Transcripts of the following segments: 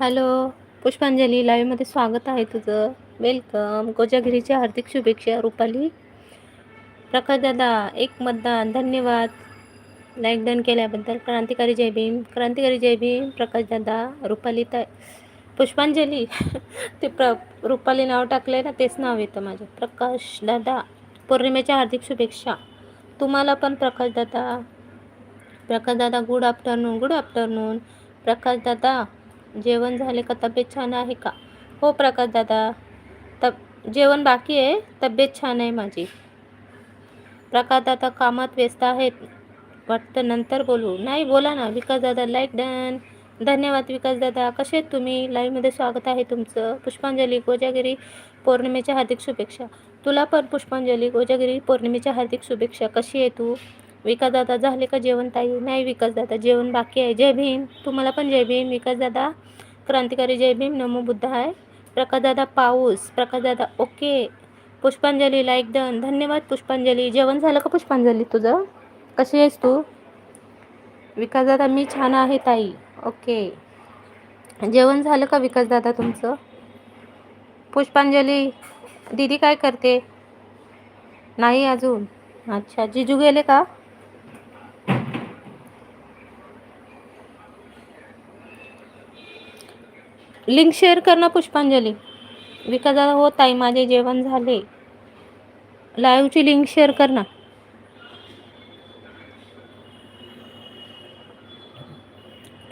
Hello पुष्पांजली लाईव्हमध्ये स्वागत आहे तुझं. वेलकम. कोजागिरीच्या हार्दिक शुभेच्छा रुपाली. प्रकाश दादा एक मतदान. धन्यवाद. लाईक डन केल्याबद्दल. क्रांतिकारी जय भीम. क्रांतिकारी जय भीम प्रकाश दादा रुपाली ताई. पुष्पांजली. ते प्र रुपाली नाव टाकलं आहे ना तेच नाव येतं माझं प्रकाश दादा पौर्णिमेच्या हार्दिक शुभेच्छा. तुम्हाला पण प्रकाश दादा. प्रकाश दादा good afternoon good afternoon Prakash दादा जेवण झाले का? तब्येत छान आहे का? हो प्रकाश दादा. तब जेवण बाकी आहे. तब्येत छान आहे माझी. प्रकाश दादा कामात व्यस्त आहेत. वाटतं नंतर बोलू. नाही बोला ना. विकास दादा लाईक डन धन्यवाद विकास दादा. कसे आहेत तुम्ही? लाईव्हमध्ये स्वागत आहे तुमचं. पुष्पांजली गोजागिरी पौर्णिमेच्या हार्दिक शुभेच्छा. तुला पण पुष्पांजली गोजागिरी पौर्णिमेच्या हार्दिक शुभेच्छा. कशी आहे तू? विकास दादा झाले का जेवण ताई? नाही विकास दादा जेवण बाकी आहे. जय भीम. तुम्हाला पण जय भीम. विकास दादा क्रांतिकारी जय भीम. नमो बुद्ध आहे. प्रकाश दादा पाऊस. प्रकाश दादा ओके. पुष्पांजली लाईक डन धन्यवाद पुष्पांजली. जेवण झालं का पुष्पांजली तुझं? कशी आहेस तू? विकास दादा मी छान आहे ताई. ओके. जेवण झालं का विकास दादा तुमचं? पुष्पांजली दीदी काय करते? नाही अजून. अच्छा जिजू गेले का? लिंक शेअर कर ना पुष्पांजली. विकास दादा हो ताई माझे जेवण झाले. लाईव्हची लिंक शेअर कर ना.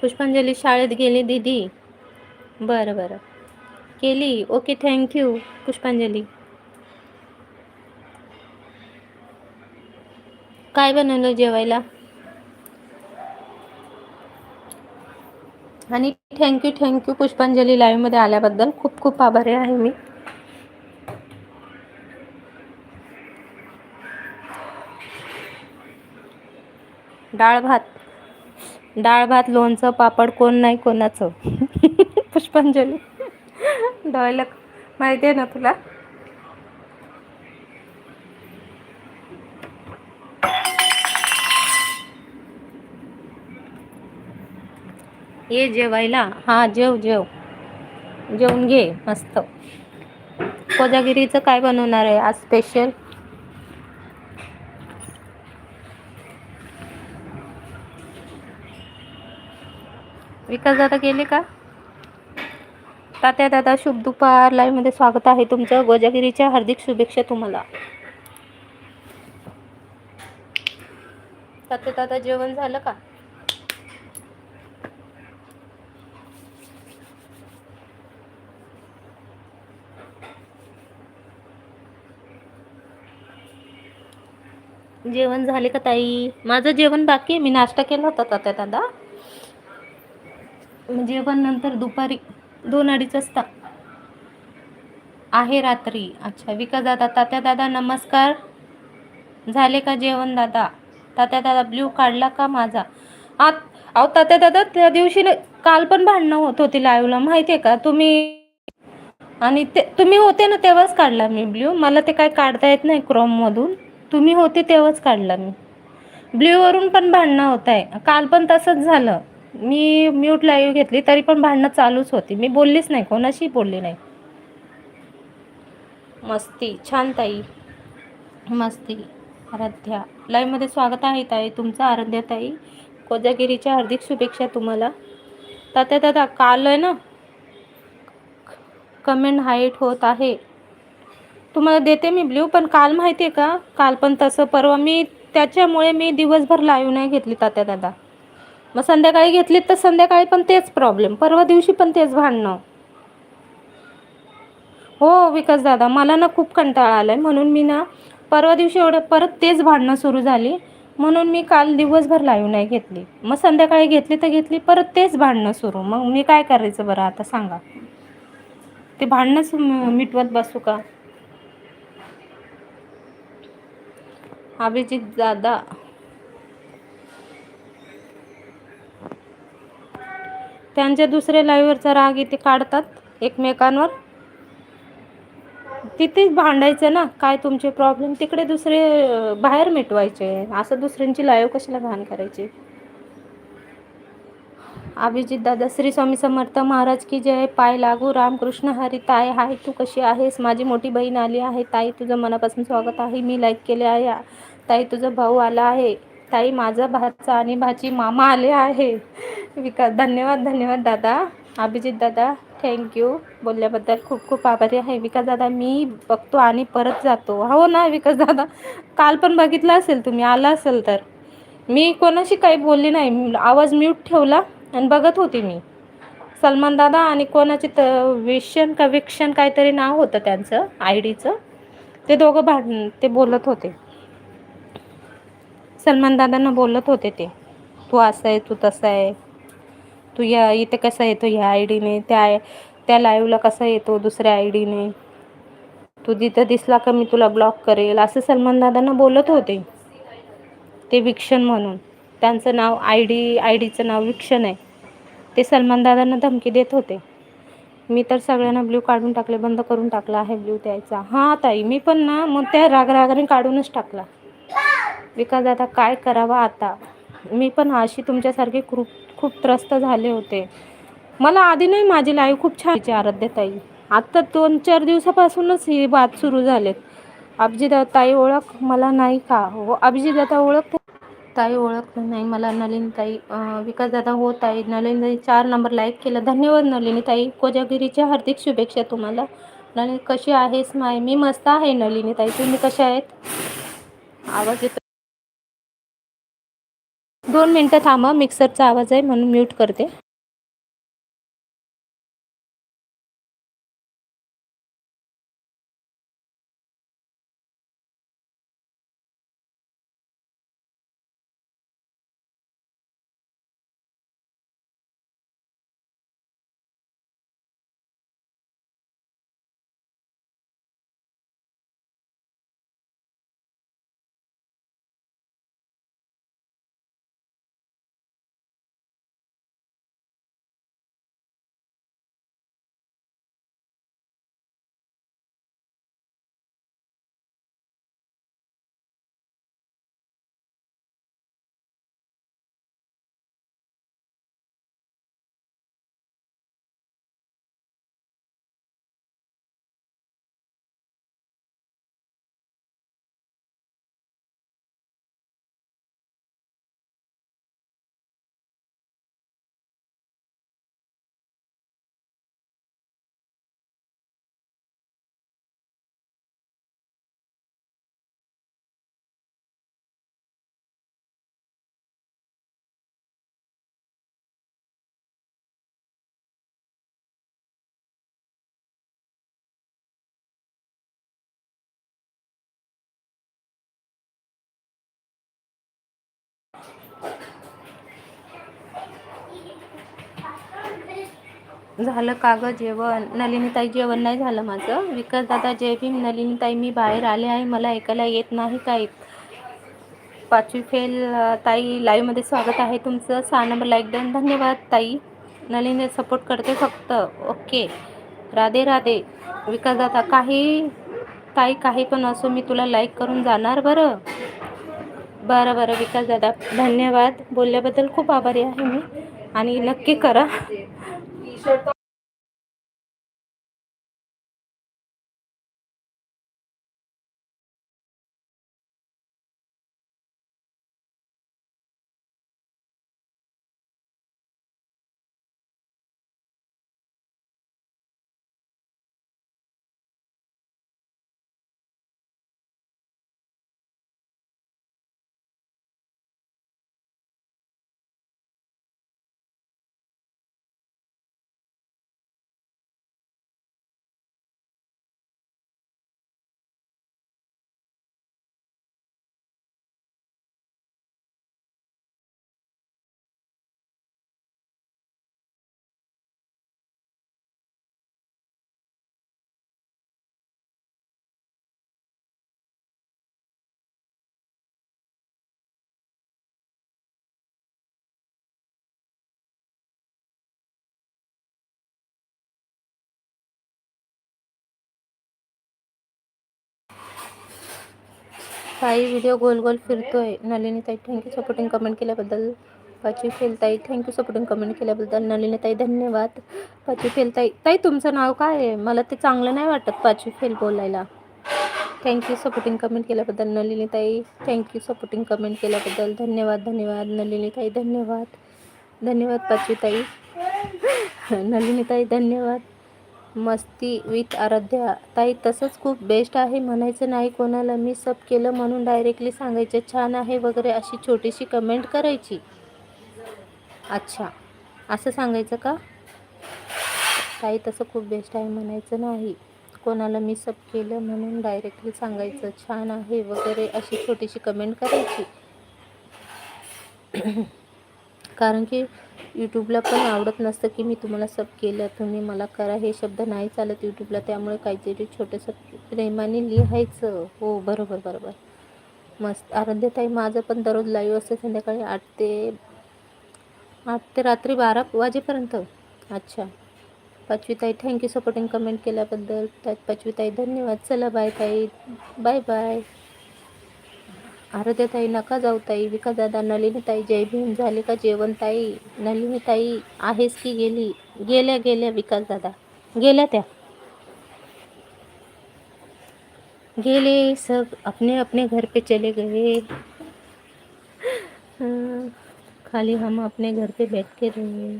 पुष्पांजली शाळेत गेली दीदी. बरं बरं. केली. ओके थँक्यू पुष्पांजली. काय बनवलं जेवायला आणि थँक्यू थँक्यू पुष्पांजली लाईव्हमध्ये आल्याबद्दल खूप खूप आभारी आहे मी. डाळ भात. डाळ भात लोणचं पापड कोण नाही कोणाचं. पुष्पांजली. डॉयलक माहिती आहे ना तुला? ये जेवायला हा जेव जेव. जेवून घे मस्त. कोजागिरीचं काय बनवणार आहे आज स्पेशल विकास दादा गेले का? तात्या दादा शुभ दुपार. लाईव्हमध्ये स्वागत आहे तुमचं. गोजागिरीच्या हार्दिक शुभेच्छा तुम्हाला. तात्या दादा जेवण झालं का? जेवण झाले का ताई? माझं जेवण बाकी आहे. मी नाश्ता केला होता तात्या दादा. जेवण नंतर दुपारी दोन अडीच वाजता आहे रात्री. अच्छा विकास दादा तात्या दादा नमस्कार. झाले का जेवण दादा? तात्या दादा ब्ल्यू काढला का माझा? आत अहो तात्या दादा त्या दिवशी काल पण भांडणं होत होती लाईव्हला. माहिती आहे का? तुम्ही आणि ते तुम्ही होते ना तेव्हाच काढला मी ब्ल्यू. मला ते काय काढता येत नाही क्रोममधून. तुम्ही होते तेव्हाच काढला मी. ब्ल्यूवरून पण भांडणं होत आहे काल पण तसंच झालं. मी म्यूट लाईव्ह घेतली तरी पण भांडणं चालूच होती. मी बोललीच नाही कोणाशी बोलली नाही. मस्ती छान ताई. मस्ती. आराध्या. लाईव्हमध्ये स्वागत आहे ताई. तुमचं आराध्या ताई. कोजागिरीच्या हार्दिक शुभेच्छा तुम्हाला. तात्या दादा काल आहे ना कमेंट हाईट होत आहे. तुम्हाला देते मी ब्ल्यू पण काल माहिती आहे का? काल पण तसं परवा मी त्याच्यामुळे मी दिवसभर लाईव्ह नाही घेतली तात्या दादा. मग संध्याकाळी घेतलीत तर संध्याकाळी पण तेच प्रॉब्लेम परवा दिवशी पण तेच भांडणं. हो विकास दादा मला ना खूप कंटाळा आलाय. म्हणून मी ना परवा दिवशी एवढं परत तेच भांडणं सुरू झाली. म्हणून मी काल दिवसभर लाईव्ह नाही घेतली. मग संध्याकाळी घेतली तर घेतली परत तेच भांडणं सुरू. मग मी काय करायचं बरं आता सांगा. ते भांडणंच मिटवत बसू का? अभिजित दादा. त्यांच्या दुसऱ्या लाईव्हवरचा राग इथे काढतात एकमेकांवर. तिथेच भांडायचं ना काय तुमचे प्रॉब्लेम तिकडे दुसरे बाहेर मिटवायचे. असं दुसऱ्यांची लाईव्ह कशाला घाण करायची? अभिजित दादा श्री स्वामी समर्थ महाराज की जय. पाय लागू रामकृष्ण हरी ताई हाय तू कशी आहेस? माझी मोठी बहीण आली आहे. ताई तुझं मनापासून स्वागत आहे. मी लाईक केले आहे. ताई तुझा भाऊ आला आहे. ताई माझा भाचा आणि भाची मामा आले आहे. विकास धन्यवाद धन्यवाद दादा. अभिजित दादा थँक्यू बोलल्याबद्दल खूप खूप आभारी आहे. विकास दादा मी बघतो आणि परत जातो. हो ना विकास दादा? काल पण बघितलं असेल तुम्ही आला असेल तर. मी कोणाशी काही बोलली नाही. आवाज म्यूट ठेवला. आणि बघत होती मी. सलमान दादा आणि कोणाचे त विशन का विक्षण काहीतरी नाव होतं त्यांचं आय डीचं. ते दोघं भांड ते बोलत होते. सलमान दादांना बोलत होते ते. तू असं आहे तू तसं आहे. तू या इथे कसा येतो ह्या आय डीने त्या त्या लाईव्हला कसा येतो दुसऱ्या आय डीने. तू जिथं दिसला का मी तुला ब्लॉक करेल असं सलमान दादांना बोलत होते. ते विक्षण म्हणून. त्यांचं नाव आय डी आय डीचं नाव विक्षण आहे. ते सलमान दादांना धमकी देत होते. मी तर सगळ्यांना ब्ल्यू काढून टाकले बंद करून टाकला आहे ब्ल्यू द्यायचा. हां ताई मी पण ना मग त्या राग रागाने काढूनच टाकला. विकास दादा काय करावा आता? मी पण अशी तुमच्यासारखे खूप खूप त्रस्त झाले होते. मला आधी नाही माझी लाईव्ह खूप छान आराध्य ताई. आत्ता दोन चार दिवसापासूनच ही बात सुरू झालेत. अभिजित ताई ओळख मला नाही का? हो अभिजित दादा ओळख ताई ओळख नाही मला नलिनीताई विकासदादा होत आहे हो ताई चार नंबर लाईक केलं. धन्यवाद नलिनीताई कोजागिरीच्या हार्दिक शुभेच्छा तुम्हाला. नलिनी कशी आहेस माय? मी मस्त आहे नलिनीताई तुम्ही कशा आहेत? आवाज येतो दोन मिनटं थांबा मिक्सरचा आवाज आहे म्हणून म्यूट करते. झालं का गं जेवण? नलिनीताई जेवण नाही झालं माझं. विकास दादा जय भीम नलिनीताई मी बाहेर आले आहे. मला ऐकायला येत नाही काय पाचवी फेल ताई लाईव्हमध्ये स्वागत आहे तुमचं. सहा नंबर लाईक डन धन्यवाद ताई. नलिनी सपोर्ट करते फक्त. ओके राधे राधे. विकास दादा काही ताई काही पण असो मी तुला लाईक करून जाणार बरं? बरं बरं विकास दादा धन्यवाद. बोलल्याबद्दल खूप आभारी आहे मी. आणि नक्की करा. senhor está काही व्हिडिओ गोल गोल फिरतोय. नलिनी ताई थँक्यू सपोर्टिंग कमेंट केल्याबद्दल. पाची फेलताई थँक्यू सपोर्टिंग कमेंट केल्याबद्दल. नलिनी ताई धन्यवाद. पाची फेलताई ताई तुमचं नाव काय आहे? मला ते चांगलं नाही वाटत पाचवी फेल बोलायला. थँक्यू सपोर्टिंग कमेंट केल्याबद्दल. नलिनी ताई थँक्यू सपोर्टिंग कमेंट केल्याबद्दल. धन्यवाद धन्यवाद. नलिनी ताई धन्यवाद. धन्यवाद पाचवीताई ताई. नलिनी ताई धन्यवाद. मस्ती विथ आराध्या. ताई तसंच खूप बेस्ट आहे म्हणायचं नाही कोणाला. मी सब केलं म्हणून डायरेक्टली सांगायचं छान आहे वगैरे अशी छोटीशी कमेंट करायची. अच्छा. असं सांगायचं का? ताई तसं खूप बेस्ट आहे म्हणायचं नाही. कोणाला मी सब केलं म्हणून डायरेक्टली सांगायचं छान आहे वगैरे अशी छोटीशी कमेंट करायची. कारण की यूट्यूबला पण आवडत नसतं की मी तुम्हाला सब केलं तुम्ही मला करा. हे शब्द नाही चालत यूट्यूबला त्यामुळे काहीतरी छोटंसं प्रेमाने लिहायचं. हो बरोबर बरोबर. मस्त. आराध्यताई माझं पण दररोज लाईव्ह असतं संध्याकाळी आठ ते आठ ते रात्री बारा वाजेपर्यंत. अच्छा. पाचवीताई थँक्यू सपोर्टिंग कमेंट केल्याबद्दल. त्यात पाचवीताई धन्यवाद. चला बाय ताई. बाय बाय आराध्या ताई नका जाऊ ताई. विकास दादा नलिनी ताई जय भीम. झाले का जेवण ताई? नलिनी आहेस की गेली? गेल्या गेल्या विकास दादा. गेल्या त्या. गेले सब अपने अपने घर पे चले गए. हाँ, खाली हम अपने घर पे बैठ के रहे.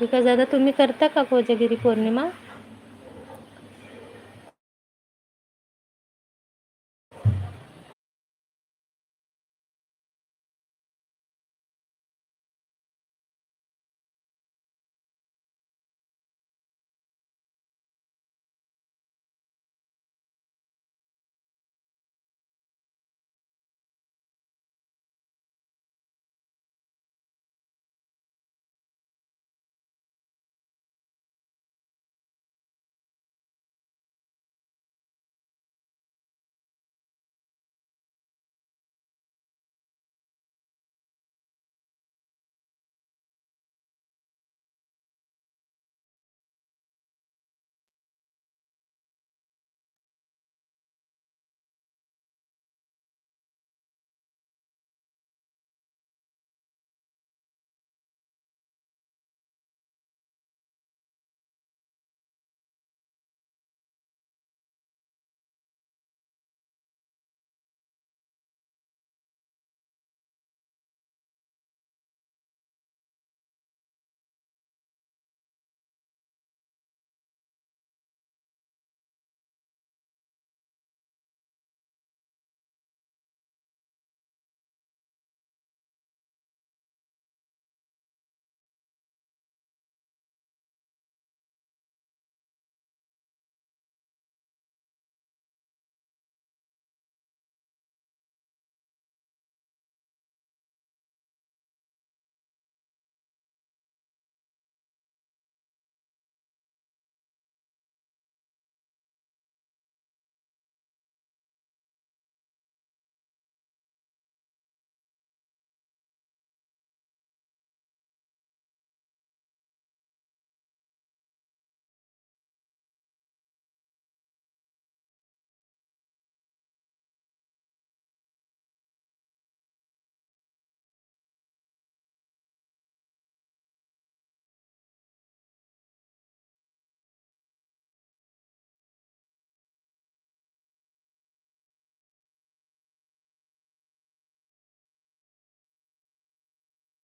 विकास दादा तुम्ही करता का कोजागिरी पौर्णिमा?